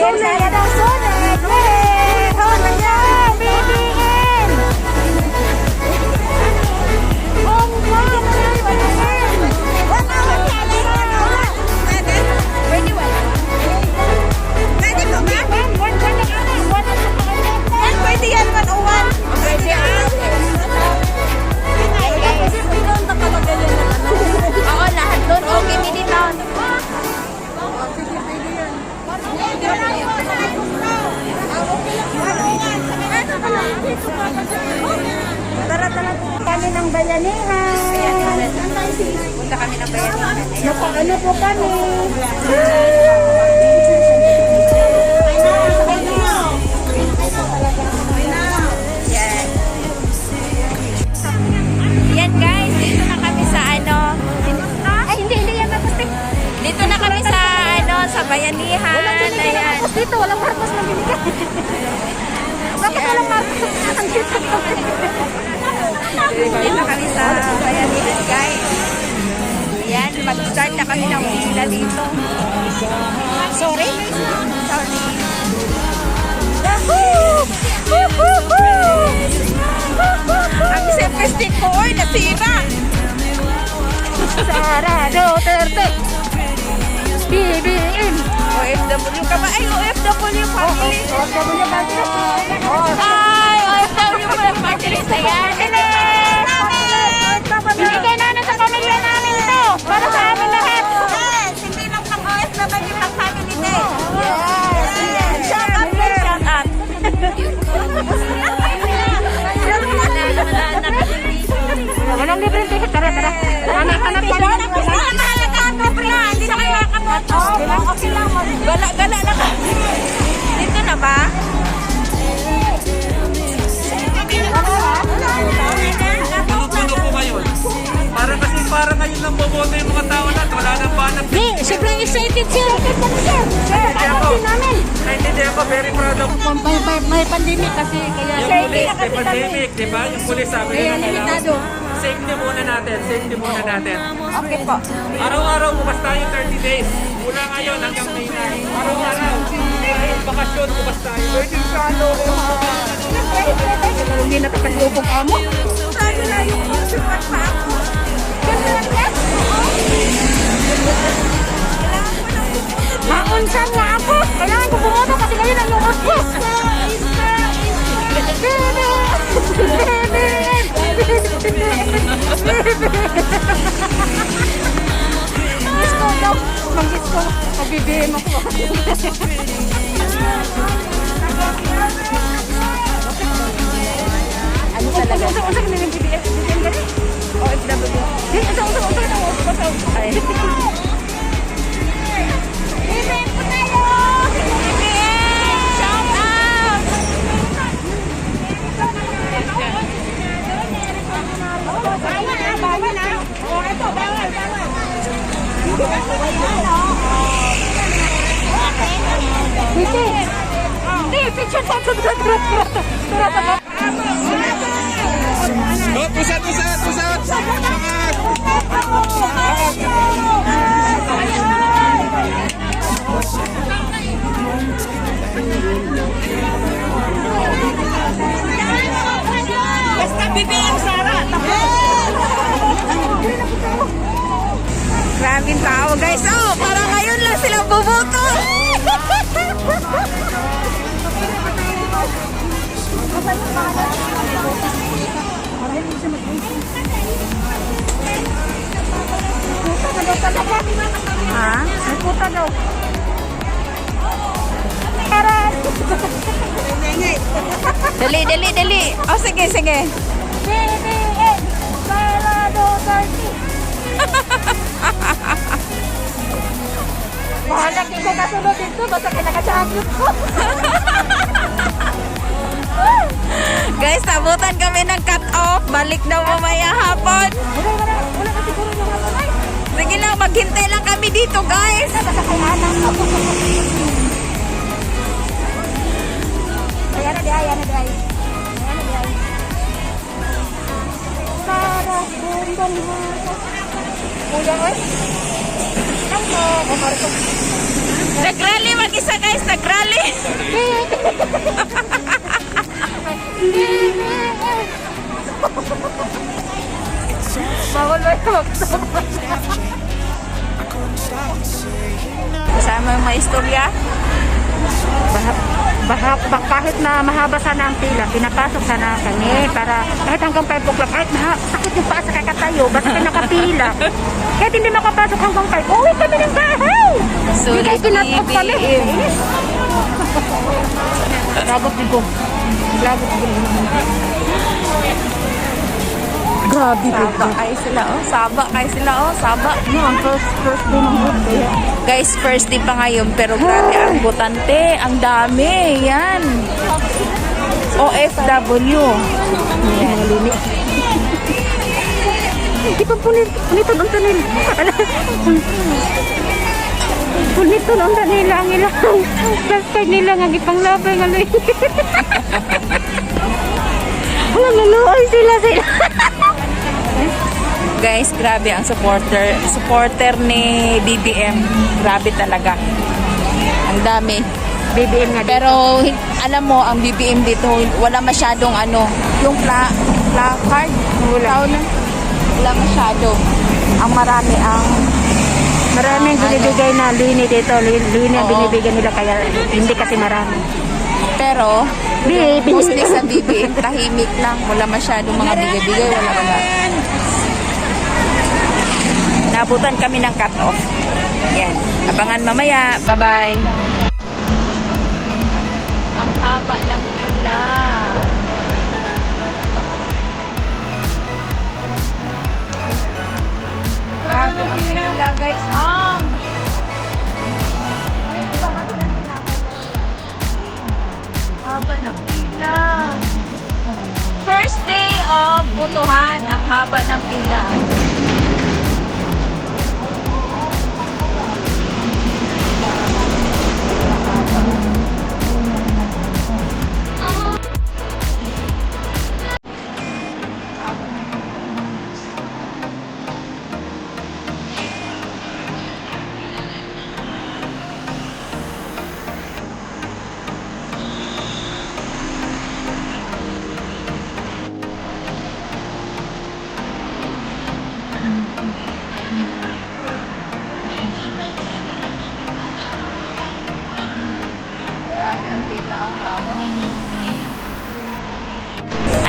Oh, ng bayanihan. Punta kami ng bayanihan. Naku, ano po kami? Yan. Guys, dito na kami sa ano. Ay, hindi, hindi yan maputik. Dito na kami sa ano, sa bayanihan. Ayan. Dito, walang marcos na binigay. Bakit walang marcos? Andito kami. Dito kami sa bayanihan guys. Yan, mag-start na kami ng pila dito. Sorry? Sorry. Ang simple stick ko, oy, nasira. Sara Duterte. BBM. OFW ka ba? Ay, OFW family. O, sabi niya ba sila? Ay, OFW family. Binigay Walang libre ticket. Tara, tara. Hanap, hanap, hanap. Mahalaga ang libre. Hindi na kayo makamoto. Okay lang. Gala, gala lang. Dito na ba? Puno-puno po ngayon. Para ngayon lang boboto yung mga tao na wala nang banat. Di, sobrang excited sir. Sir, ako. din namin. Naintindihan ko, very proud of May, may, may pandemic kasi kaya yung pulis, may pandemic, di ba? Yung pulis sabi Kaya nila limitado. safety muna natin, safety muna natin. Okay po. Araw-araw bukas tayo 30 days. Mula ngayon hanggang May 9. Araw-araw. Bakasyon, bukas tayo. Pwede sa ano. Hindi nakapag-upong amo. Sabi na yung sumat pa ako. Maunsan nga ako. Kailangan ko bumoto kasi ngayon ang lungkot ko. Isko daw. Mag-isko. Pabibim ako. Ano talaga? Unsa unsa kami ng BBS BBM gani? OFW. Di unsa unsa aking tao, guys. Oh, para ngayon lang sila buboto. ha? May puta daw. dali, dali, dali. O, oh, sige, sige. BBM, Sarado 30. Dito, basta kinakasakit ko. Guys, tabutan kami ng cut-off. Balik daw mamaya hapon. Wala, wala, wala na siguro yung ano na. Sige lang, maghintay lang kami dito, guys. Basta kailangan ko. Ayan na ayan na di. Ayan na di. Gandang Kulang eh. Ang mga kumarto. Nagrally mag-isa guys, nagrally. Bawal ba ito? Kasama yung mga istorya. Baha, baha, ba- kahit na mahaba sana ang pila, pinapasok sana kami para kahit hanggang 5 o'clock, kahit maha, sakit yung paa sa kakatayo, basta kayo nakapila. kahit hindi makapasok hanggang 5, uwi kami ng bahay! Sulit Hindi kayo kinat-off kami. BBM. Lagot ko. Lagot ko. Grabe Saba kayo sila oh. Saba kayo sila oh. Saba. No, ang first, first day ng birthday. Guys, first day pa ngayon pero grabe ang butante. Ang dami. Yan. OFW. Yan. Di pa punit, punito ng tanil. Punito ng tanil ang ilang. Basta nila nga gipanglabay nga lay. Wala luluoy sila sila. Guys, grabe ang supporter. Supporter ni BBM. Grabe talaga. Ang dami. BBM nga dito. Pero alam mo, ang BBM dito, wala masyadong ano, yung pla placard. Wala. Na? Wala masyado. Ang marami ang Maraming binibigay na lini dito. Lini ang binibigay nila kaya hindi kasi marami. pero mostly sa BBM tahimik lang. Wala masyadong mga bigay-bigay, wala wala. Nabutan kami ng cut-off. Yan. Abangan mamaya. Bye-bye. Ang haba ng pila. First day of butuhan, ang haba ng pila.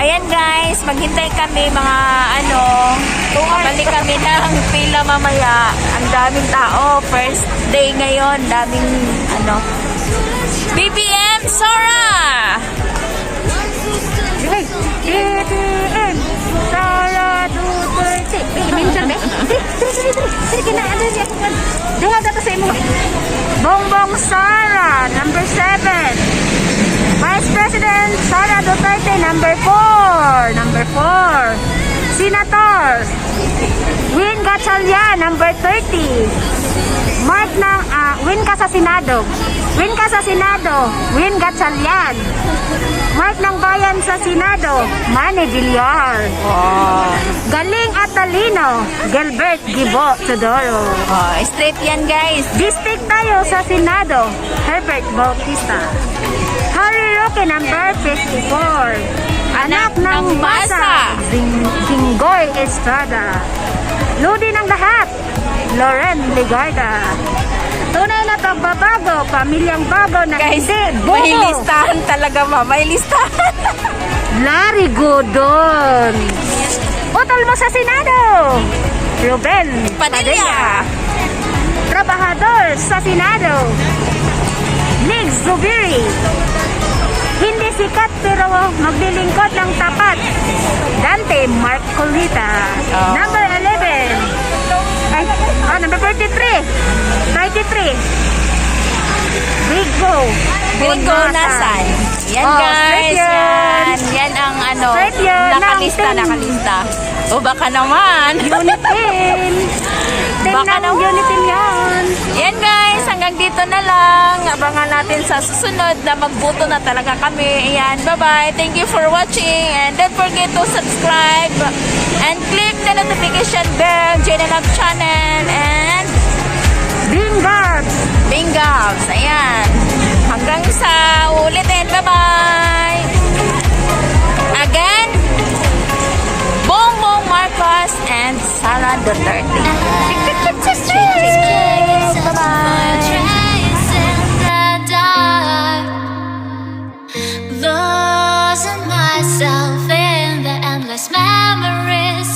Ayan guys, maghintay kami mga ano, balik kami ng pila mamaya. Ang daming tao, first day ngayon, daming ano. BBM Sora! BBM. Sara Duterte. Minsan be. Sige, sige, sige, sige. Siya. Dunga dato sa imo. Bongbong Sara, number 7. Vice President Sara Duterte, number 4. Number 4. Senators. Win Gatchalian, number 30. Mark ng, ah, win ka sa Senado. Win ka sa Senado. Win Gatchalian. Mark ng bayan sa Senado. Manny Villar. Wow. Galing at talino. Gilbert Gibo Teodoro. Oh, straight yan guys. District tayo sa Senado. Herbert Bautista. Harry Roque number 54. Anak ng basa. Zing Jinggoy Estrada. Ludi ng lahat. Loren Ligarda. Tunay na pagbabago, pamilyang bago na Guys, hindi may bumo. listahan talaga ma, may listahan. Larry Godon. Utol mo sa Senado. Ruben Padilla. Trabahador sa Senado. Nig Zubiri. Hindi sikat pero maglilingkod ng tapat. Dante Mark Colita. Oh. Number 11. Ah, number 43. 33. Bigo. Bingo nasan? Yan Oh, guys, yan. yan. Yan ang ano, yan, nakalista, nakalista. O baka naman. Unit 10. Team Baka naman. unit team yan. Yan guys, hanggang dito na lang. Abangan natin sa susunod na magbuto na talaga kami. Ayan, bye-bye. Thank you for watching and don't forget to subscribe and click the notification bell, JNNF channel, and Bingabs! Bingabs! Ayan. Hanggang sa ulitin. Bye-bye! Again, bong Bongbong Marcos and Sara Duterte.